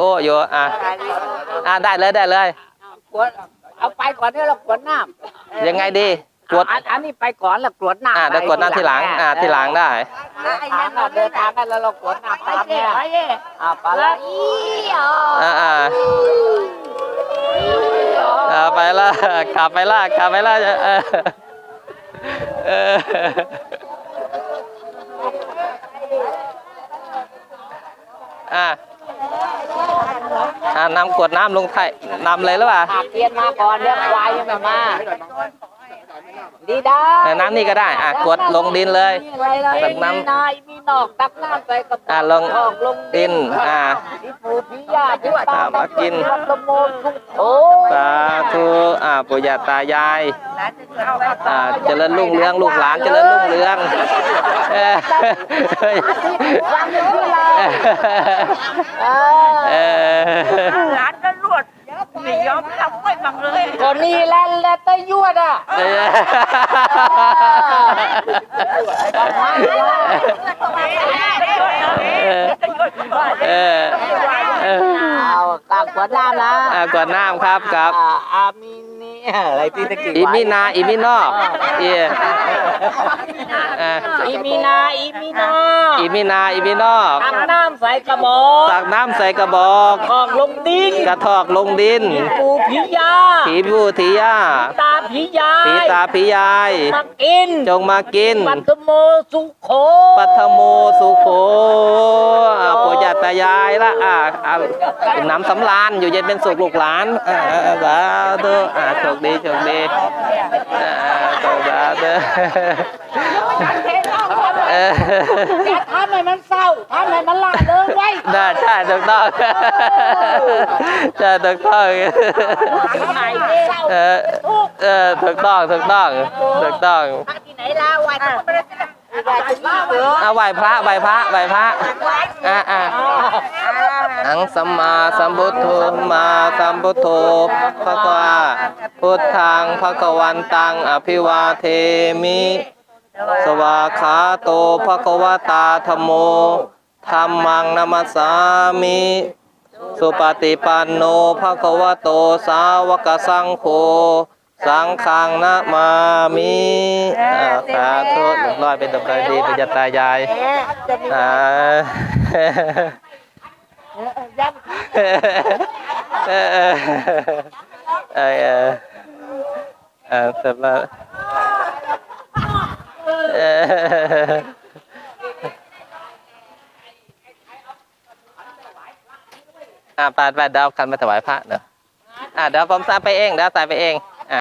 โออยู่อะอะได้เลยได้เลยกวดเอาไปก่อนเนี่ยเรากวดน้ำยังไงดีกดอันอันนี้ไปก่อนแล้วกวดน้ำอะเดี๋ยวกดน้ำทีหลังอะทีหลังได้ทางน่ะเดินทางกันแล้วเรากวดน้ำตามเนี่ยอะไปละอีอ๋ออ่าอ่าอ่าไปละกลับไปละกลับไปละเออเอออ่า อ่านำกวดน้ำลงไทยนำเลยหรือเปล่าหากเทียนมาก่อนเดี๋ยวควายยังไม่มาดีได้เออน้ำนี่ก็ได้ อะกดลงดินเลยตักน้ำมีนายมีนอกตักน้ำใส่กระอะป๋องลงออกลงดิน อ่าพี่ปู่พี่ย่าพี่ตาอะมากินวัดละโมทุกโอ้สาธุอ่าปู่ย่าตายายอ่าเจริญรุ่งเรืองลูกหลานเจริญรุ่งเรือง เออฟังอยู่ที่เราเอเอออหลานก็รวดไม่ยอมทำไม่บังเลยก็นี่แหละแหละตะยวดอะเออเออเออเอากวดน้ำนะอ่ากวดน้ำครับครับอ่าอา มินีอะไรที่ตะกี้อีมีนาอีมีนอกเอียอ่าอีมีนาอีมีนาอีมีนาอีมีนอกตักน้ำใส่กระบอกตักน้ำใส่กระบอกของลงดินกระทอกลงดินปูผียาผีผู้ถีย่าตาผียาผีตาผียายมากินจงมากินปัตโมสุโขปัทโมสุโขอ่าปู่ย่าตายายละอ่าอ่าน้ำสำราญอยู่เย็นเป็นสุขลูกหลานอ่าอ่าสาธุอ่าโชคดีโชคดีอ่าสาธุเออแกทำให้มันเศร้าทำให้มันล่าเริงไว้ได้ใช่ถูกต้องใช่ถูกต้องไหนเศร้าเออเออถูกต้องถูกต้องถูกต้องที่ไหนล่ะไว้ต้องไม่ได้ไว้ที่นี่เหรอเอาไหว้พระไหว้พระไหว้พระอ่าอ่าอัง สัมมาสัมพุทโธมาสัมพุทโธภะคะวาพุทธังภะคะวันตังอภิวาเทมิ สวาขาโตภะควตาธโมธัมมังนัมสามิ สุปฏิปันโนภะควโตสาวกสังโฆสังฆังนะมามิอ่าสาธุเรียบร้อยเป็นตบายดีเป็นยตายายอ่า เออเออเออเออเออสร็จแล้วเอออ่าปาดปาดดาวกันมาถวายพระเนอะอ่าเดี๋ยวผมซาไปเองเดี๋ยวสายไปเอง